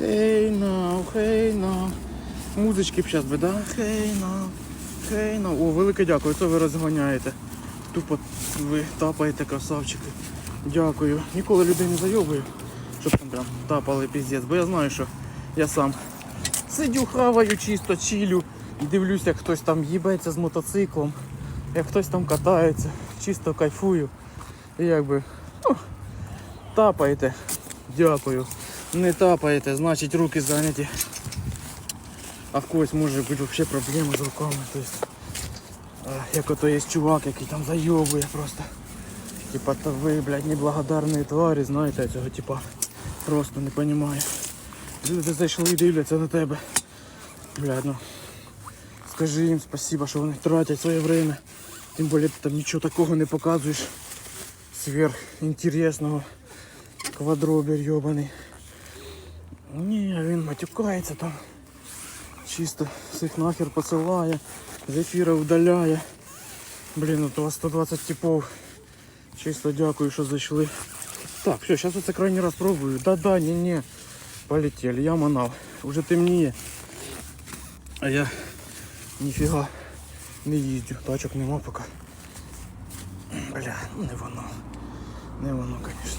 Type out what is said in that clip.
Hey now, hey now. Музички б зараз би, да? Hey now, hey now. О, велике дякую, це ви розганяєте. Тупо ви тапаєте, красавчики. Дякую. Ніколи людей не зайобую, щоб там прям тапали піздець, бо я знаю, що я сам сидю, хаваю чисто, чилю, дивлюсь, як хтось там їбеться з мотоциклом, як хтось там катається, чисто кайфую. І якби ну, тапаєте. Дякую. Не тапаєте, значить руки зайняті. А в когось може бути взагалі проблеми з руками. Тобто, як ото є чувак, який там зайобує просто. Типа, та ви, блядь, неблагодарні тварі, знаєте, я цього типа просто не розумію. Люди зайшли і дивляться на тебе. Блядь, ну. Скажи їм спасибо, що вони тратять своє время. Тим більше ти там нічого такого не показуєш сверхінтересного. Квадробер йобаний. Ні, він матюкається там. Чисто всіх нахер посилає, з ефіра вдаляє. Блін, у вас 120 типов. Чисто дякую, що зайшли. Так, все, зараз оце крайній раз пробую. Да-да, ні-ні. Полетели, я манав. Уже темніє. А я ніфіга не їздю. Тачок нема поки. Бля, не воно. Не воно, звісно.